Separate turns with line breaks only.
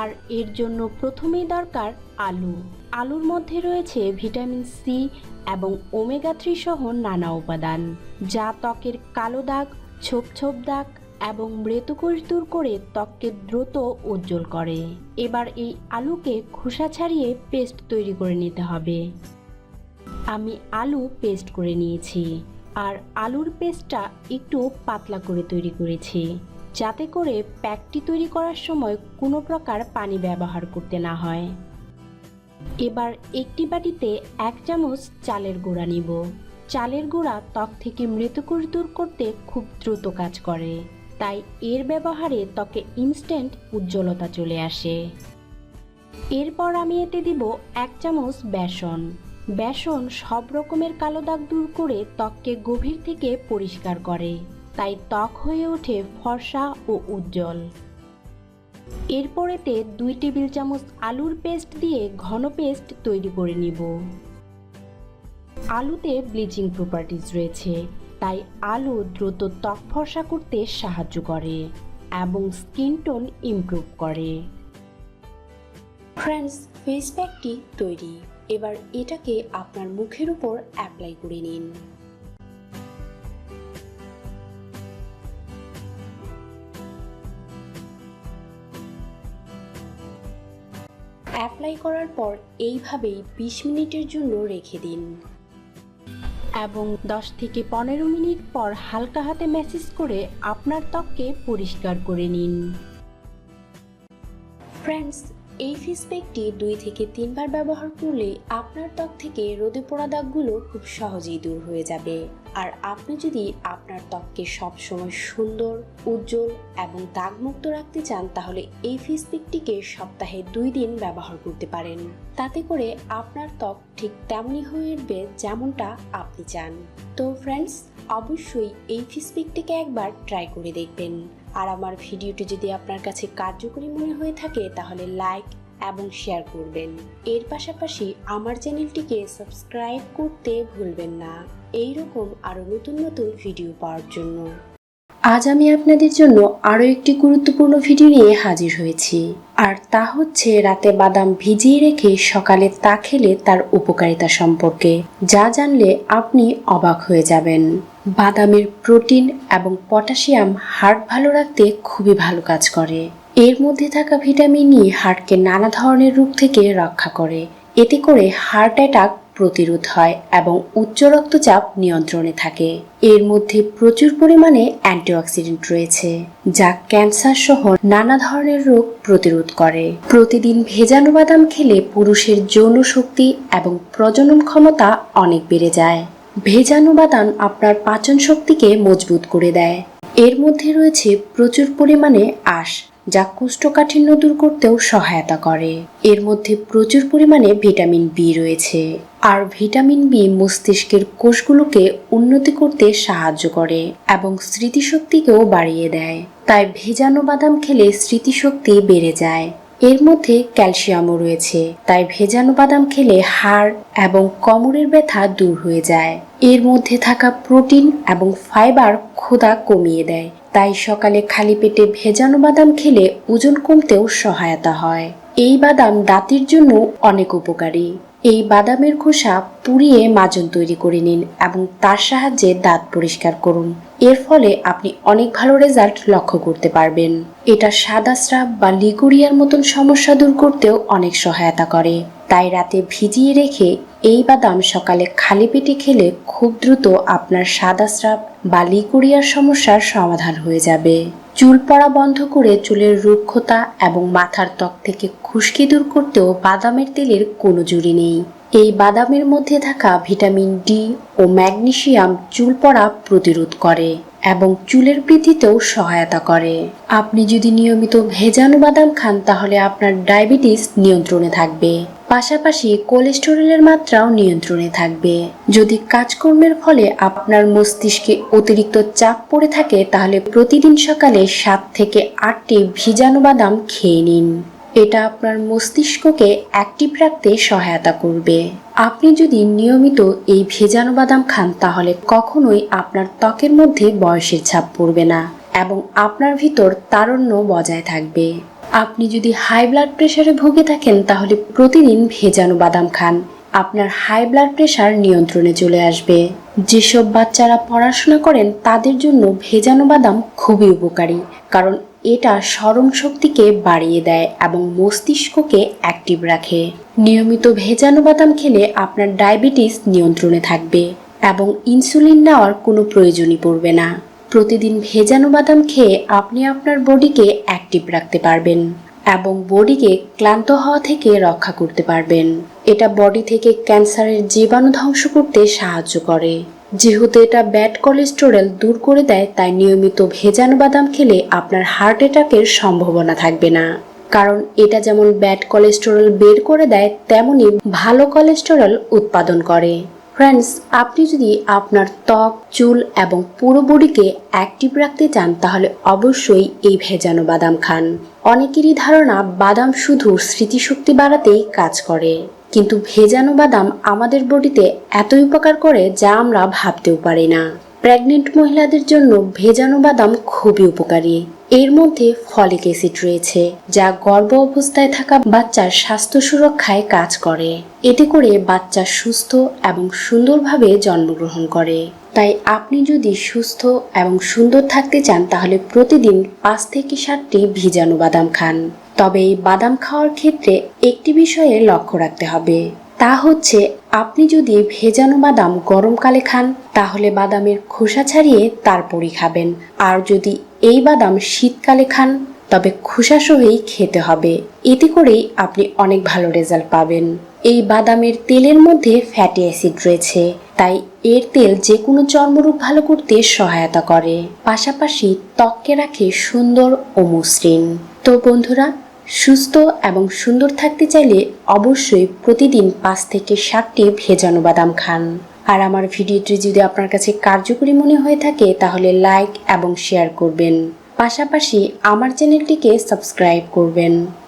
আর এর জন্য প্রথমেই দরকার আলু। আলুর মধ্যে রয়েছে ভিটামিন সি এবং ওমেগা থ্রি সহ নানা উপাদান, যা ত্বকের কালো দাগ, ছোপ ছোপ দাগ এবং মৃতকোষ দূর করে ত্বককে দ্রুত উজ্জ্বল করে। এবার এই আলুকে খোসা ছাড়িয়ে পেস্ট তৈরি করে নিতে হবে। আমি আলু পেস্ট করে নিয়েছি, আর আলুর পেস্টটা একটু পাতলা করে তৈরি করেছি। যাতে করে প্যাকটি তৈরি করার সময় কোনো প্রকার পানি ব্যবহার করতে না হয়। এবার একটি বাটিতে এক চামচ চালের গুঁড়া নিব। চালের গুঁড়া ত্বক থেকে মৃতকোষ দূর করতে খুব দ্রুত কাজ করে। তাই এর ব্যবহারে ত্বকে ইনস্ট্যান্ট উজ্জ্বলতা চলে আসে। এরপর আমি এতে দিব এক চামচ বেসন। বেসন সব রকমের কালো দাগ দূর করে ত্বককে গভীর থেকে পরিষ্কার করে। তাই ত্বক হয়ে ওঠে ফর্সা ও উজ্জ্বল। এরপরেতে দুই টেবিল চামচ আলুর পেস্ট দিয়ে ঘন পেস্ট তৈরি করে নিব। আলুতে ব্লিচিং প্রপার্টিজ রয়েছে, তাই আলু দ্রুত ত্বক ফর্সা করতে সাহায্য করে এবং স্কিন টোন ইমপ্রুভ করে। ফ্রেন্ডস ফেস প্যাকটি তৈরি। এবার এটাকে আপনার মুখের উপর অ্যাপ্লাই করে নিন। অ্যাপ্লাই করার পর এইভাবেই বিশ মিনিটের জন্য রেখে দিন। এবং 10 থেকে পনেরো মিনিট পর হালকা হাতে ম্যাসেজ করে আপনার ত্বককে পরিষ্কার করে নিন। ফ্রেন্ডস এই ফেস প্যাকটি দুই থেকে তিনবার ব্যবহার করলে আপনার ত্বক থেকে রোদে পোড়া দাগগুলো খুব সহজেই দূর হয়ে যাবে। আর আপনি যদি আপনার ত্বককে সবসময় সুন্দর, উজ্জ্বল এবং দাগমুক্ত রাখতে চান, তাহলে এই ফেস প্যাকটিকে সপ্তাহে দুই দিন ব্যবহার করতে পারেন। তাতে করে আপনার ত্বক ঠিক তেমনই হয়ে উঠবে যেমনটা আপনি চান। তো ফ্রেন্ডস অবশ্যই এই ফেস প্যাকটিকে একবার ট্রাই করে দেখবেন। আর আমার ভিডিওটি যদি আপনার কাছে কার্যকরী মনে হয়ে থাকে, তাহলে লাইক এবং শেয়ার করবেন। এর পাশাপাশি আমার চ্যানেলটিকে সাবস্ক্রাইব করতে ভুলবেন না। এই রকম আরও নতুন নতুন ভিডিও পাওয়ার জন্য। আজ আমি আপনাদের জন্য আরও একটি গুরুত্বপূর্ণ ভিডিও নিয়ে হাজির হয়েছি। আর তা হচ্ছে রাতে বাদাম ভিজিয়ে রেখে সকালে তা খেলে তার উপকারিতা সম্পর্কে। যা জানলে আপনি অবাক হয়ে যাবেন। বাদামের প্রোটিন এবং পটাশিয়াম হার্ট ভালো রাখতে খুবই ভালো কাজ করে। এর মধ্যে থাকা ভিটামিন ই হার্টকে নানা ধরনের রোগ থেকে রক্ষা করে। এতে করে হার্ট অ্যাটাক প্রতিরোধ হয় এবং উচ্চ রক্তচাপ নিয়ন্ত্রণে থাকে। এর মধ্যে প্রচুর পরিমাণে অ্যান্টিঅক্সিডেন্ট রয়েছে, যা ক্যান্সার সহ নানা ধরনের রোগ প্রতিরোধ করে। প্রতিদিন ভেজানো বাদাম খেলে পুরুষের যৌন শক্তি এবং প্রজনন ক্ষমতা অনেক বেড়ে যায়। ভেজানো বাদাম আপনার পাচন শক্তিকে মজবুত করে দেয়। এর মধ্যে রয়েছে প্রচুর পরিমাণে আঁশ, যা কোষ্ঠকাঠিন্য দূর করতেও সহায়তা করে। এর মধ্যে প্রচুর পরিমাণে ভিটামিন বি রয়েছে। আর ভিটামিন বি মস্তিষ্কের কোষগুলোকে উন্নতি করতে সাহায্য করে এবং স্মৃতিশক্তিকেও বাড়িয়ে দেয়। তাই ভেজানো বাদাম খেলে স্মৃতিশক্তি বেড়ে যায়। এর মধ্যে ক্যালসিয়ামও রয়েছে। তাই ভেজানো বাদাম খেলে হাড় এবং কোমরের ব্যথা দূর হয়ে যায়। এর মধ্যে থাকা প্রোটিন এবং ফাইবার ক্ষুধা কমিয়ে দেয়। তাই সকালে খালি পেটে ভেজানো বাদাম খেলে ওজন কমতেও সহায়তা হয়। এই বাদাম দাঁতের জন্য অনেক উপকারী। এই বাদামের খোসা পুড়িয়ে মাজন তৈরি করে নিন এবং তার সাহায্যে দাঁত পরিষ্কার করুন। এর ফলে আপনি অনেক ভালো রেজাল্ট লক্ষ্য করতে পারবেন। এটা সাদা স্রাব বা লিগুরিয়ার মতন সমস্যা দূর করতেও অনেক সহায়তা করে। তাই রাতে ভিজিয়ে রেখে এই বাদাম সকালে খালি পেটে খেলে খুব দ্রুত আপনার সাদা স্রাব বা লিগুরিয়ার সমস্যার সমাধান হয়ে যাবে। চুল পড়া বন্ধ করে চুলের রুক্ষতা এবং মাথার ত্বক থেকে খুশকি দূর করতেও বাদামের তেলের কোনো জুড়ি নেই। এই বাদামের মধ্যে থাকা ভিটামিন ডি ও ম্যাগনেশিয়াম চুল পড়া প্রতিরোধ করে এবং চুলের বৃদ্ধিতেও সহায়তা করে। আপনি যদি নিয়মিত ভেজানো বাদাম খান, তাহলে আপনার ডায়াবেটিস নিয়ন্ত্রণে থাকবে। পাশাপাশি কোলেস্টেরলের মাত্রাও নিয়ন্ত্রণে থাকবে। যদি কাজকর্মের ফলে আপনার মস্তিষ্কে অতিরিক্ত চাপ পড়ে থাকে, তাহলে প্রতিদিন সকালে সাত থেকে আটটি ভিজানো বাদাম খেয়ে নিন। এটা আপনার মস্তিষ্ককে অ্যাক্টিভ রাখতে সহায়তা করবে। আপনি যদি নিয়মিত এই ভেজানো বাদাম খান, তাহলে কখনোই আপনার ত্বকের মধ্যে বয়সের ছাপ পড়বে না এবং আপনার ভিতর তারণ্য বজায় থাকবে। আপনি যদি হাই ব্লাড প্রেশারে ভুগে থাকেন, তাহলে প্রতিদিন ভেজানো বাদাম খান। আপনার হাই ব্লাড প্রেশার নিয়ন্ত্রণে চলে আসবে। যেসব বাচ্চারা পড়াশোনা করেন, তাদের জন্য ভেজানো বাদাম খুবই উপকারী, কারণ এটা স্মরণ শক্তিকে বাড়িয়ে দেয় এবং মস্তিষ্ককে অ্যাক্টিভ রাখে। নিয়মিত ভেজানো বাদাম খেলে আপনার ডায়াবেটিস নিয়ন্ত্রণে থাকবে এবং ইনসুলিন নেওয়ার কোনো প্রয়োজনই পড়বে না। প্রতিদিন ভেজানো বাদাম খেয়ে আপনি আপনার বডিকে অ্যাক্টিভ রাখতে পারবেন এবং বডিকে ক্লান্ত হওয়া থেকে রক্ষা করতে পারবেন। এটা বডি থেকে ক্যান্সারের জীবাণু ধ্বংস করতে সাহায্য করে। যেহেতু এটা ব্যাড কোলেস্টেরল দূর করে দেয়, তাই নিয়মিত ভেজানো বাদাম খেলে আপনার হার্ট অ্যাটাকের সম্ভাবনা থাকবে না। কারণ এটা যেমন ব্যাড কোলেস্টেরল বের করে দেয়, তেমনি ভালো কোলেস্টেরল উৎপাদন করে। ফ্রেন্ডস আপনি যদি আপনার ত্বক, চুল এবং পুরো বডিকে অ্যাক্টিভ রাখতে চান, তাহলে অবশ্যই এই ভেজানো বাদাম খান। অনেকেরই ধারণা, বাদাম শুধু স্মৃতিশক্তি বাড়াতেই কাজ করে। কিন্তু ভেজানো বাদাম আমাদের বডিতে এতই উপকার করে যা আমরা ভাবতেও পারি না। প্রেগনেন্ট মহিলাদের জন্য ভেজানো বাদাম খুবই উপকারী। এর মধ্যে ফলিক অ্যাসিড রয়েছে, যা গর্ভ অবস্থায় থাকা বাচ্চার স্বাস্থ্য সুরক্ষায় কাজ করে। এতে করে বাচ্চা সুস্থ এবং সুন্দরভাবে জন্মগ্রহণ করে। তাই আপনি যদি সুস্থ এবং সুন্দর থাকতে চান, তাহলে প্রতিদিন পাঁচ থেকে সাতটি ভিজানো বাদাম খান। তবে এই বাদাম খাওয়ার ক্ষেত্রে একটি বিষয়ে লক্ষ্য রাখতে হবে। তা হচ্ছে, আপনি যদি ভেজানো বাদাম গরমকালে খান, তাহলে বাদামের খোসা ছাড়িয়ে তারপরই খাবেন। আর যদি এই বাদাম শীতকালে খান, তবে খোসা সহই খেতে হবে। এতে করেই আপনি অনেক ভালো রেজাল্ট পাবেন। এই বাদামের তেলের মধ্যে ফ্যাটি অ্যাসিড রয়েছে, তাই এর তেল যে কোনো চর্মরোগ ভালো করতে সহায়তা করে। পাশাপাশি ত্বককে রাখে সুন্দর ও মসৃণ। তো বন্ধুরা সুস্থ এবং সুন্দর থাকতে চাইলে অবশ্যই প্রতিদিন পাঁচ থেকে সাতটি ভেজানো বাদাম খান। আর আমার ভিডিওটি যদি আপনার কাছে কার্যকরী মনে হয়ে থাকে, তাহলে লাইক এবং শেয়ার করবেন। পাশাপাশি আমার চ্যানেলটিকে সাবস্ক্রাইব করবেন।